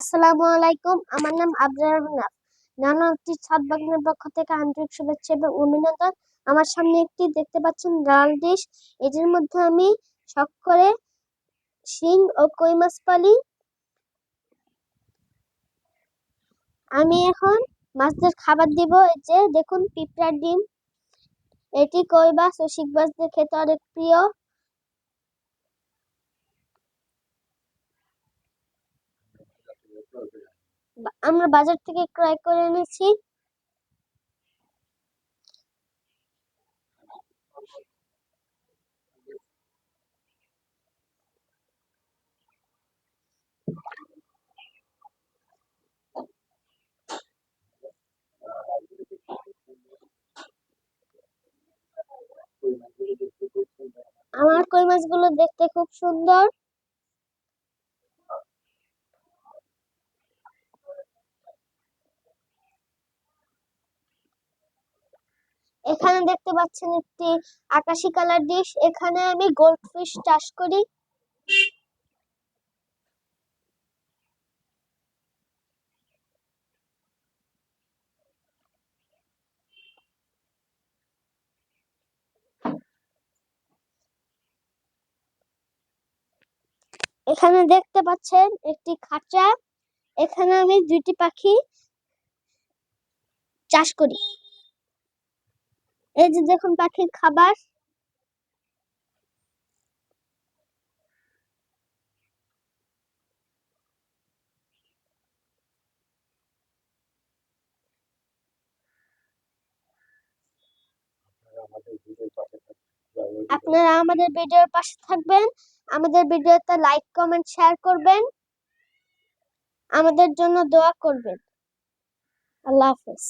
আসসালামু আলাইকুম। আমার নাম আবরার নাফ নানাটি ছাদ বাগানের পক্ষ থেকে আন্তরিক শুভেচ্ছা এবং অভিনন্দন। আমার সামনে একটি দেখতে পাচ্ছেন লাল ডিশ। এটির মধ্যে আমি শিং ও কই মাছ পালি। আমি এখন মাছদের খাবার দিব। যে দেখুন পিঁপড়ার ডিম। এটি কই মাছ ও মাছদের খেতে অনেক প্রিয়। আমরা বাজার থেকে ক্রয় করে এনেছি। আমার কই মাছগুলো দেখতে খুব সুন্দর। এখানে দেখতে পাচ্ছেন একটি আকাশি কালার ডিশ। এখানে আমি গোল্ড ফিশ চাষ করি। এখানে দেখতে পাচ্ছেন একটি খাঁচা। এখানে আমি দুইটি পাখি চাষ করি। এই যে দেখুন পাখির খাবার। আপনারা আমাদের ভিডিওর পাশে থাকবেন। আমাদের ভিডিওতে লাইক, কমেন্ট, শেয়ার করবেন। আমাদের জন্য দোয়া করবেন। আল্লাহ হাফেজ।